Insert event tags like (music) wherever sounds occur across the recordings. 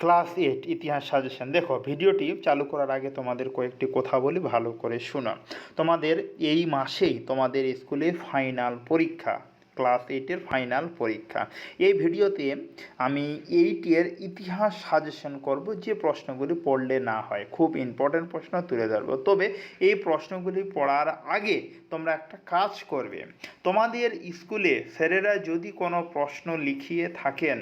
Class eight, ইতিহাস suggestion. দেখো, ভিডিওটি চালু করার আগে তোমাদের কয়েকটি কথা বলি, ভালো করে শোনো। তোমাদের এই মাসেই তোমাদের স্কুলে ফাইনাল পরীক্ষা, ক্লাস এইটের ফাইনাল পরীক্ষা। এই ভিডিওতে আমি এইটের ইতিহাস সাজেশন করব, যে প্রশ্নগুলি পড়লে না হয়। খুব ইম্পর্ট্যান্ট প্রশ্ন তুলে ধরবো। তবে এই প্রশ্নগুলি পড়ার আগে তোমরা একটা কাজ করবে। তোমাদের স্কুলে স্যারেরা যদি কোনো প্রশ্ন লিখিয়ে থাকেন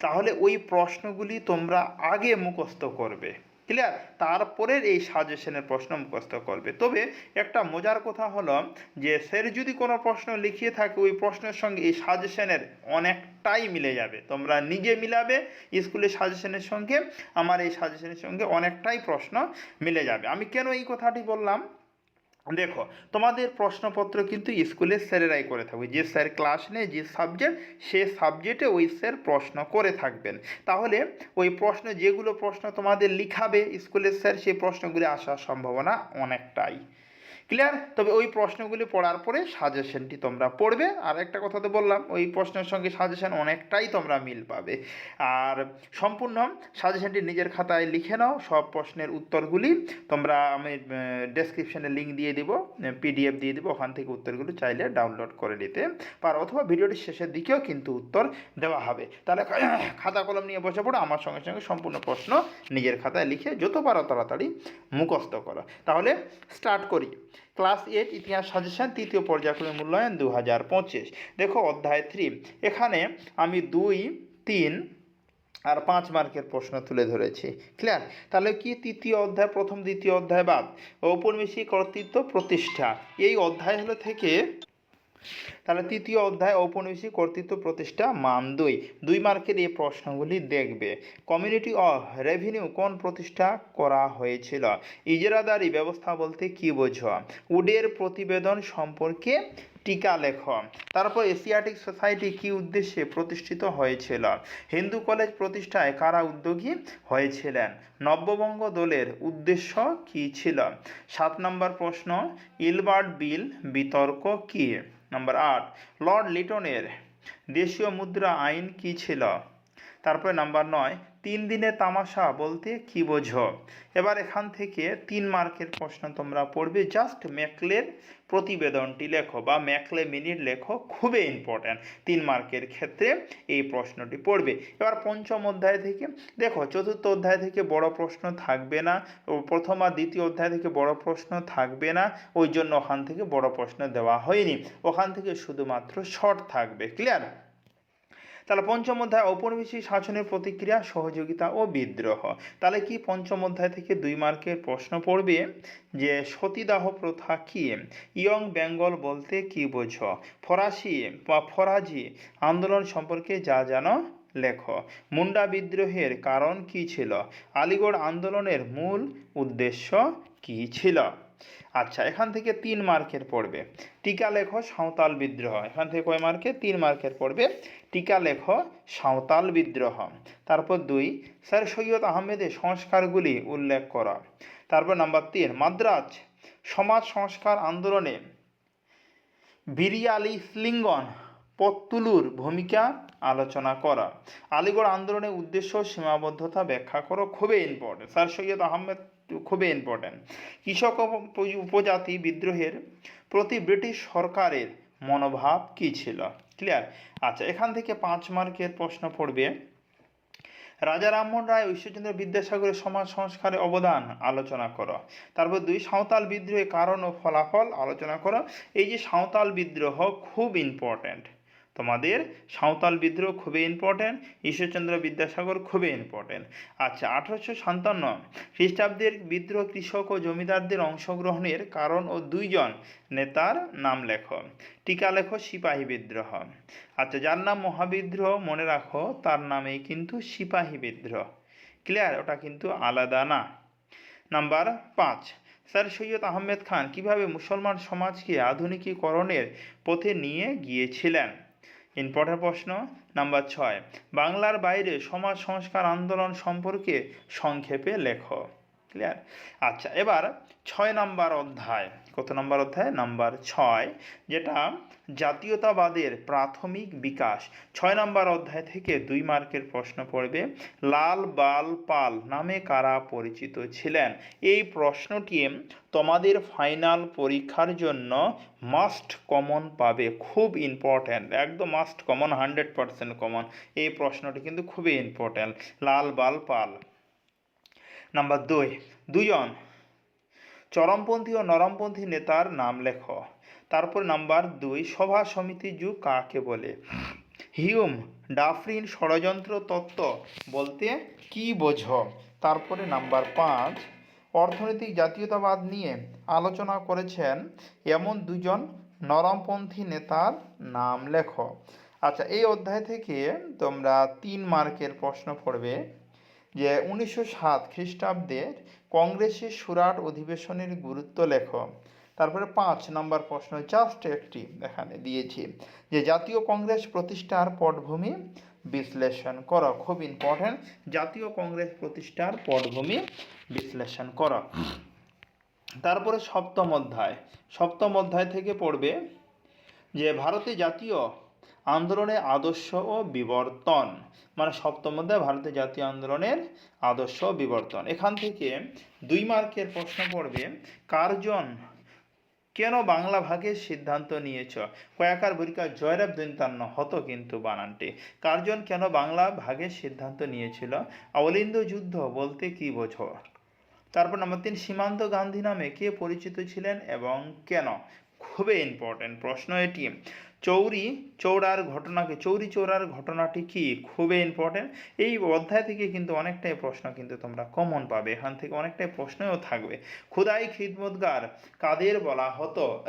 তাহলে ওই প্রশ্নগুলি তোমরা আগে মুখস্থ করবে। ক্লিয়ার তারপরের এই সাজেশনের প্রশ্ন মুখস্থ করবে। তবে একটা মজার কথা হলো যে স্যার যদি কোনো প্রশ্ন লিখিয়ে থাকে, ওই প্রশ্নের সঙ্গে এই সাজেশনের অনেকটাই মিলে যাবে। তোমরা নিজে মিলাবে স্কুলের সাজেশনের সঙ্গে, আমার এই সাজেশনের সঙ্গে অনেকটাই প্রশ্ন মিলে যাবে। আমি কেন এই কথাটি বললাম? দেখো, তোমাদের প্রশ্নপত্র কিন্তু স্কুলের স্যারেরাই করে থাকবে। যে স্যার ক্লাস নেয় যে সাবজেক্ট সে সাবজেক্টে ওই স্যার প্রশ্ন করে থাকবেন। তাহলে ওই প্রশ্ন, যেগুলো প্রশ্ন তোমাদের লিখাবে স্কুলের স্যার, সেই প্রশ্নগুলি আসার সম্ভাবনা অনেকটাই। ক্লিয়ার তবে ওই প্রশ্নগুলি পড়ার পরে সাজেশনটি তোমরা পড়বে। আর একটা কথা তো বললাম, ওই প্রশ্নের সঙ্গে সাজেশন অনেকটাই তোমরা মিল পাবে। আর সম্পূর্ণ সাজেশনটি নিজের খাতায় লিখে নাও, সব প্রশ্নের উত্তরগুলি। তোমরা আমি ডেসক্রিপশনে লিঙ্ক দিয়ে দিব পিডিএফ দিয়ে দিব, ওখান থেকে উত্তরগুলো চাইলে ডাউনলোড করে নিতে পারো। অথবা ভিডিওটির শেষের দিকেও কিন্তু উত্তর দেওয়া হবে। তাহলে (coughs) খাতা কলম নিয়ে বসে পড়ো, আমার সঙ্গে সঙ্গে সম্পূর্ণ প্রশ্ন নিজের খাতায় লিখে যত পারো তাড়াতাড়ি মুখস্থ করো। তাহলে স্টার্ট করি। ক্লাস এইট, ইতিহাস সাজেশন, তৃতীয় পর্যায়ক্রমে মূল্যায়ন দু হাজার পঁচিশ। দেখো অধ্যায় থ্রি এখানে আমি দুই, তিন আর পাঁচ মার্কের প্রশ্ন তুলে ধরেছি। ক্লিয়ার তাহলে কি তৃতীয় অধ্যায়, প্রথম, দ্বিতীয় অধ্যায় বাদ? ঔপনিবেশিক কর্তৃত্ব প্রতিষ্ঠা। এই অধ্যায় হলো থেকে তাহলে তৃতীয় অধ্যায় ঔপনিবেশিক কর্তৃত্ব প্রতিষ্ঠা মান দুই দুই মার্কের এই প্রশ্নগুলি দেখবে। কমিউনিটি অফ রেভিনিউ কোন প্রতিষ্ঠা করা হয়েছিল? ইজরাদারি ব্যবস্থা বলতে কি বোঝো? উডের প্রতিবেদন সম্পর্কে টিকা লেখ তারপর এশিয়াটিক সোসাইটি কি উদ্দেশ্যে প্রতিষ্ঠিত হয়েছিল? হিন্দু কলেজ প্রতিষ্ঠায় কারা উদ্যোগী হয়েছিলেন? নব্যবঙ্গ দলের উদ্দেশ্য কি ছিল? সাত নম্বর প্রশ্ন, ইলবার্ট বিল বিতর্ক কি? নম্বর আট, লর্ড লিটনের দেশীয় মুদ্রা আইন কি ছিল? তারপরে নাম্বার নয় তিন দিনে তামাশা বলতে কি বোঝো? এবার এখান থেকে তিন মার্কের প্রশ্ন তোমরা পড়বে। জাস্ট ম্যাকলের প্রতিবেদনটি লেখো বা ম্যাকলে মিনিট লেখো, খুবই ইম্পর্ট্যান্ট তিন মার্কের ক্ষেত্রে এই প্রশ্নটি পড়বে। এবার পঞ্চম অধ্যায় থেকে, দেখো, চতুর্থ অধ্যায় থেকে বড় প্রশ্ন থাকবে না প্রথম আর দ্বিতীয় অধ্যায় থেকে বড় প্রশ্ন থাকবে না, ওই জন্য ওখান থেকে বড় প্রশ্ন দেওয়া হয়নি। ওখান থেকে শুধুমাত্র শর্ট থাকবে ক্লিয়ার তাহলে পঞ্চম অধ্যায় ঔপনিবেশিক শাসনের প্রতিক্রিয়া, সহযোগিতা ও বিদ্রোহ। তাহলে কি পঞ্চম অধ্যায় থেকে দুই মার্কের প্রশ্ন পড়বে? যে সতীদাহ প্রথা কি? ইয়ং বেঙ্গল বলতে কি বোঝো? ফরাসি বা ফরাজি আন্দোলন সম্পর্কে যা জানো, লেখ। মুন্ডা বিদ্রোহের কারণ কি ছিল? আলিগড় আন্দোলনের মূল উদ্দেশ্য কি ছিল? আচ্ছা এখান থেকে তিন মার্কের পড়বে। টিকা লেখ সাঁওতাল বিদ্রোহ। এখান থেকে কয় মার্কে? তিন মার্কের পড়বে। টিকা লেখ সাঁওতাল বিদ্রোহ। তারপর দুই, স্যার সৈয়দ আহমেদের সংস্কারগুলি উল্লেখ করা। তারপর নাম্বার তিন, মাদ্রাজ সমাজ সংস্কার আন্দোলনে বিরিয়ালি স্লিঙ্গন পত্তুলুর ভূমিকা আলোচনা করা। আলিগড় আন্দোলনের উদ্দেশ্য সীমাবদ্ধতা ব্যাখ্যা করো। খুবই ইম্পর্টেন্ট স্যার সৈয়দ আহমেদ খুবই ইম্পর্টেন্ট কৃষক উপজাতি বিদ্রোহের প্রতি ব্রিটিশ সরকারের মনোভাব কী ছিল? ক্লিয়ার আচ্ছা এখান থেকে পাঁচ মার্কের প্রশ্ন পড়বে। রাজা রামমোহন রায় ঈশ্বরচন্দ্র বিদ্যাসাগরের সমাজ সংস্কারে অবদান আলোচনা করো। তারপর দুই, সাঁওতাল বিদ্রোহের কারণ ও ফলাফল আলোচনা করো। এই যে সাঁওতাল বিদ্রোহ খুব ইম্পর্ট্যান্ট তোমাদের সাঁওতাল বিদ্রোহ খুবই ইম্পর্ট্যান্ট ঈশ্বরচন্দ্র বিদ্যাসাগর খুবই ইম্পর্ট্যান্ট আচ্ছা আঠারোশো সাতান্ন, খ্রিস্টাব্দের বিদ্রোহ কৃষক ও জমিদারদের অংশগ্রহণের কারণ ও দুইজন নেতার নাম লেখো। টিকা লেখো, সিপাহী বিদ্রোহ। আচ্ছা যার নাম মহাবিদ্রোহ, মনে রাখো, তার নামেই কিন্তু সিপাহী বিদ্রোহ। ক্লিয়ার ওটা কিন্তু আলাদা না। নাম্বার পাঁচ, স্যার সৈয়দ আহমেদ খান কীভাবে মুসলমান সমাজকে আধুনিকীকরণের পথে নিয়ে গিয়েছিলেন? ইম্পর্টেন্ট প্রশ্ন নাম্বার ছয়। বাংলার বাইরে সমাজ সংস্কার আন্দোলন সম্পর্কে সংক্ষেপে লেখো। ক্লিয়ার আচ্ছা এবার ছয় নাম্বার অধ্যায়। কত নাম্বার অধ্যায়? নাম্বার ছয়, যেটা জাতীয়তাবাদের প্রাথমিক বিকাশ। ছয় নাম্বার অধ্যায় থেকে দুই মার্কের প্রশ্ন পড়বে, লাল বাল পাল নামে কারা পরিচিত ছিলেন? এই প্রশ্নটি তোমাদের ফাইনাল পরীক্ষার জন্য মাস্ট কমন পাবে, খুব ইম্পর্ট্যান্ট একদম must common hundred percent common এই প্রশ্নটি কিন্তু খুবই ইম্পর্ট্যান্ট লাল বাল পাল। নাম্বার দুই। দুজন চরমপন্থী ও নরমপন্থী নেতার নাম লেখ। তারপর নাম্বার দুই, সভা সমিতি যুগ কাকে বলে? হিউম, ডাফরিন ষড়যন্ত্র তত্ত্ব বলতে কি বোঝ? তারপরে নাম্বার পাঁচ, অর্থনৈতিক জাতীয়তাবাদ নিয়ে আলোচনা করেছেন এমন দুজন নরমপন্থী নেতার নাম লেখো। আচ্ছা এই অধ্যায় থেকে তোমরা তিন মার্কের প্রশ্ন পড়বে। যে উনিশশো সাত খ্রিস্টাব্দের কংগ্রেসের সুরাট অধিবেশনের গুরুত্ব লেখো। তারপরে পাঁচ নম্বর প্রশ্ন জাস্ট একটি এখানে দিয়েছি যে, জাতীয় কংগ্রেস প্রতিষ্ঠার পটভূমি? বিশ্লেষণ করো, খুব ইম্পর্ট্যান্ট জাতীয় কংগ্রেস প্রতিষ্ঠার পটভূমি বিশ্লেষণ করো। তারপরে সপ্তম অধ্যায়। সপ্তম অধ্যায় থেকে পড়বে যে, ভারতে জাতীয় আন্দোলনের আদর্শ ও বিবর্তন। মানে সপ্তম অধ্যায়, ভারতের জাতীয় আন্দোলনের আদর্শ ও বিবর্তন। এখান থেকে দুই মার্কের প্রশ্ন পড়বে, কার্জন কেন বাংলা ভাগের সিদ্ধান্ত নিয়েছ? কয়াকার বরিকা জয়রাব দন্তান্ন হতো কিন্তু বানানটি। কার্জন কেন বাংলা ভাগের সিদ্ধান্ত নিয়েছিল? অলিন্দ যুদ্ধ বলতে কি বোঝো? তারপর নাম্বার তিন, সীমান্ত গান্ধী নামে কে পরিচিত ছিলেন এবং কেন? খুবই ইম্পর্টেন্ট প্রশ্ন এটি। চৌরি, চৌড়ার ঘটনাকে, চৌরি, চৌড়ার ঘটনাটি কি খুবই ইম্পর্টেন্ট এই অধ্যায় থেকে কিন্তু অনেকটাই প্রশ্ন কিন্তু তোমরা কমন পাবে। এখান থেকে অনেকটাই প্রশ্নও থাকবে। খুদাই খিদমতগার কাদের বলা হতো?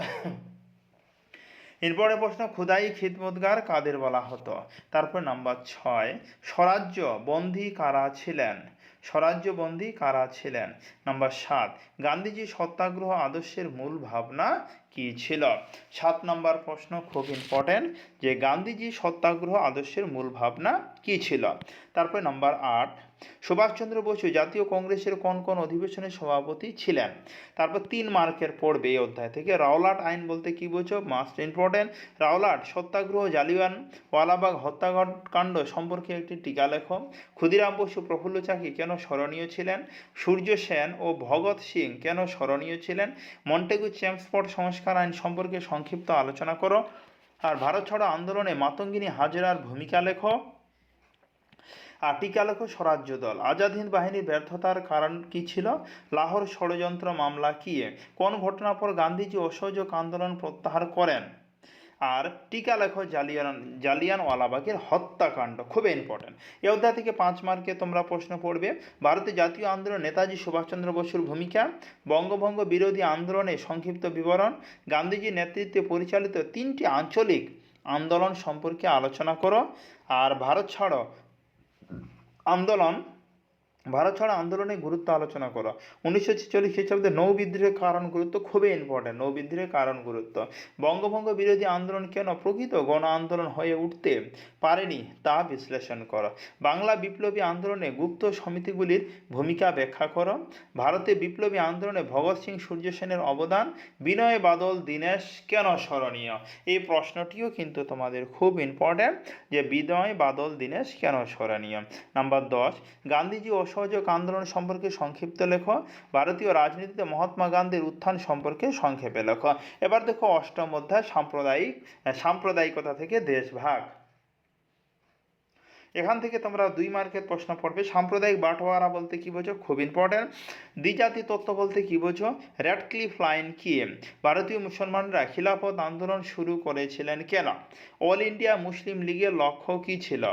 এরপরে প্রশ্ন, খুদাই খিদমতগার কাদের বলা হতো? তারপর নাম্বার ছয়, স্বরাজ্য বন্দী কারা ছিলেন? স্বরাজ্য বন্দী কারা ছিলেন? নাম্বার সাত, গান্ধীজি সত্যাগ্রহ আদর্শের মূল ভাবনা কি ছিল? সাত নম্বর প্রশ্ন খুব ইম্পর্টেন্ট যে গান্ধীজি সত্যাগ্রহ আদর্শের মূল ভাবনা কি ছিল? তারপরে নাম্বার আট, সুভাষচন্দ্র বসু জাতীয় কংগ্রেসের কোন কোন অধিবেশনের সভাপতি ছিলেন? তারপর তিন মার্কের পড়বে এই অধ্যায় থেকে। রাওলাট আইন বলতে কি বোঝো? Must important Rowlatt, satyagraha Jallian Walabagh হত্যাকাণ্ড সম্পর্কে একটি টিকা লেখ। ক্ষুদিরাম বসু প্রফুল্ল চাকি কেন স্মরণীয় ছিলেন? সূর্য সেন ও ভগৎ সিং কেন স্মরণীয় ছিলেন? মন্টেগু চ্যাম্পসফোর্ড সংস্কার আইন সম্পর্কে সংক্ষিপ্ত আলোচনা করো। আর ভারত ছাড়ো আন্দোলনে মাতঙ্গিনী হাজরার ভূমিকা লেখো। আর টিকা লেখো স্বরাজ্য দল। আজাদ হিন্দ বাহিনীর ব্যর্থতার কারণ কি ছিল? লাহোর ষড়যন্ত্র মামলা কি কোন ঘটনার পর গান্ধীজি অসহযোগ আন্দোলন প্রত্যাহার করেন? আর টিকা লেখো জালিয়ান জালিয়ানওয়ালাবাগের হত্যাকাণ্ড খুবই ইম্পর্টেন্ট এই অধ্যায় থেকে পাঁচ মার্কে তোমরা প্রশ্ন পড়বে ভারতের জাতীয় আন্দোলন, নেতাজি সুভাষচন্দ্র বসুর ভূমিকা, বঙ্গভঙ্গ বিরোধী আন্দোলনে সংক্ষিপ্ত বিবরণ, গান্ধীজির নেতৃত্বে পরিচালিত তিনটি আঞ্চলিক আন্দোলন সম্পর্কে আলোচনা করো, আর ভারত ছাড়ো, আন্দোলন ভারত ছাড়ো আন্দোলনের গুরুত্ব আলোচনা করো। উনিশশো ছেচল্লিশ খ্রিস্টাব্দে নৌ বিদ্রোহের কারণ গুরুত্ব খুবই ইম্পর্টেন্ট নৌ বিদ্রোহের কারণ গুরুত্ব। বঙ্গভঙ্গ বিরোধী আন্দোলন কেন প্রকৃত গণ আন্দোলন হয়ে উঠতে পারেনি তা বিশ্লেষণ করো। বাংলা বিপ্লবী আন্দোলনে গুপ্ত সমিতিগুলির ভূমিকা ব্যাখ্যা করো। ভারতে বিপ্লবী আন্দোলনে ভগৎ সিং সূর্য সেনের অবদান, বিনয় বাদল, দীনেশ কেন স্মরণীয়? এই প্রশ্নটিও কিন্তু তোমাদের খুব ইম্পর্ট্যান্ট যে বিনয়, বাদল, দীনেশ কেন স্মরণীয়? নাম্বার দশ, গান্ধীজি অসহযোগ আন্দোলন সম্পর্কে সংক্ষিপ্ত লেখো। ভারতীয় রাজনীতিতে মহাত্মা গান্ধীর উত্থান সম্পর্কে সংক্ষেপে লেখো। এবার দেখো অষ্টম অধ্যায়, সাম্প্রদায়িক সাম্প্রদায়িকতা থেকে দেশভাগ এখান থেকে তোমরা দুই মার্কের প্রশ্ন পড়বে। সাম্প্রদায়িক বাটোয়ারা বলতে কি বোঝো? খুব ইম্পর্টেন্ট দ্বিজাতি তত্ত্ব বলতে কি বোঝো? রেড ক্লিফ লাইন কি? ভারতীয় মুসলমানরা খিলাফত আন্দোলন শুরু করেছিলেন কেন? অল ইন্ডিয়া মুসলিম লীগের লক্ষ্য কি ছিল?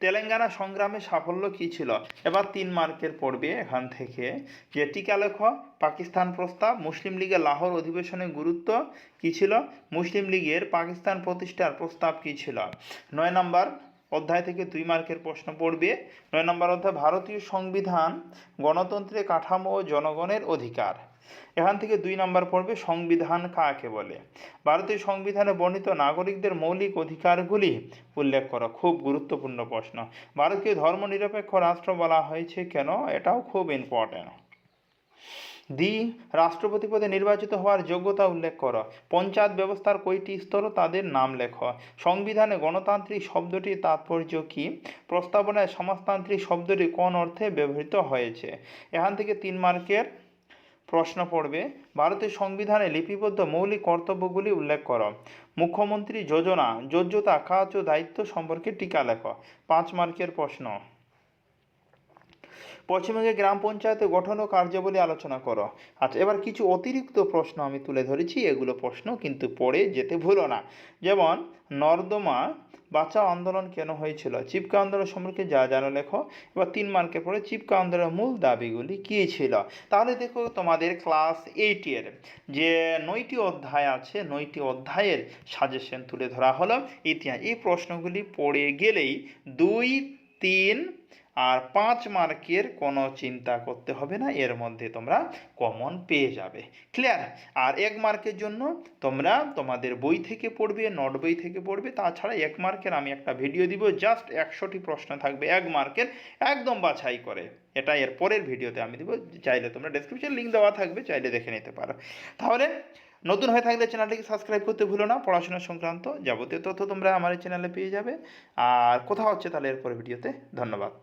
তেলেঙ্গানা সংগ্রামে সাফল্য কী ছিল? এবার তিন মার্কের পড়বে এখান থেকে। যে টিকা লেখ, পাকিস্তান প্রস্তাব, মুসলিম লীগের লাহোর অধিবেশনের গুরুত্ব কী ছিল? মুসলিম লীগের পাকিস্তান প্রতিষ্ঠার প্রস্তাব কী ছিল? নয় নম্বর অধ্যায় থেকে দুই মার্কের প্রশ্ন পড়বে। নয় নম্বর অধ্যায়, ভারতীয় সংবিধান গণতন্ত্রের কাঠামো ও জনগণের অধিকার। এখান থেকে দুই নম্বর পড়বে, সংবিধান কাকে বলে? ভারতীয় সংবিধানে বর্ণিত নাগরিকদের মৌলিক অধিকারগুলি উল্লেখ করো, খুব গুরুত্বপূর্ণ প্রশ্ন। ভারতীয় ধর্মনিরপেক্ষ রাষ্ট্র বলা হয়েছে কেন? এটাও খুব ইম্পর্টেন্ট দি রাষ্ট্রপতি পদে নির্বাচিত হওয়ার যোগ্যতা উল্লেখ কর। পঞ্চায়েত ব্যবস্থার কয়টি স্তর তাদের নাম লেখো। সংবিধানে গণতান্ত্রিক শব্দটির তাৎপর্য কী? প্রস্তাবনায় সমাজতান্ত্রিক শব্দটি কোন অর্থে ব্যবহৃত হয়েছে? এখান থেকে তিন মার্কের প্রশ্ন পড়বে। ভারতের সংবিধানে লিপিবদ্ধ মৌলিক কর্তব্যগুলি উল্লেখ করো। মুখ্যমন্ত্রী যোজনা যোজ্যতা কাজ ও দায়িত্ব সম্পর্কে টিকা লেখ। পাঁচ মার্কের প্রশ্ন। পশ্চিমবঙ্গে গ্রাম পঞ্চায়েতে গঠন ও কার্যাবলী আলোচনা করো। আচ্ছা এবার কিছু অতিরিক্ত প্রশ্ন আমি তুলে ধরেছি, এগুলো প্রশ্ন কিন্তু পড়ে যেতে ভুলো না। যেমন, নর্দমা বাঁচাও আন্দোলন কেন হয়েছিল? চিপকা আন্দোলন সম্পর্কে যা জানো লেখো। এবার তিন মার্কের পরে চিপকা আন্দোলনের মূল দাবিগুলি কী ছিল? তাহলে দেখো তোমাদের ক্লাস এইটের যে নয়টি অধ্যায় আছে, নয়টি অধ্যায়ের সাজেশন তুলে ধরা হলো। ইতিহাস, এই প্রশ্নগুলি পড়ে গেলেই দুই, তিন আর পাঁচ মার্কের কোনো চিন্তা করতে হবে না, এর মধ্যে তোমরা কমন পেয়ে যাবে। ক্লিয়ার আর এক মার্কের জন্য তোমরা তোমাদের বই থেকে পড়বে, নোট বই থেকে পড়বে, তাছাড়া এক মার্কের আমি একটা ভিডিও দিব জাস্ট একশোটি প্রশ্ন থাকবে এক মার্কের, একদম বাছাই করে। এটা এর পরের ভিডিওতে আমি দিব, চাইলে তোমরা ডেসক্রিপশন লিঙ্ক দেওয়া থাকবে, চাইলে দেখে নিতে পারো। তাহলে নতুন হয়ে থাকলে চ্যানেলটিকে সাবস্ক্রাইব করতে ভুলো না, পড়াশোনা সংক্রান্ত যাবতীয় তথ্য তোমরা আমার চ্যানেলে পেয়ে যাবে। আর কোথাও হচ্ছে তাহলে এরপরে ভিডিওতে ধন্যবাদ।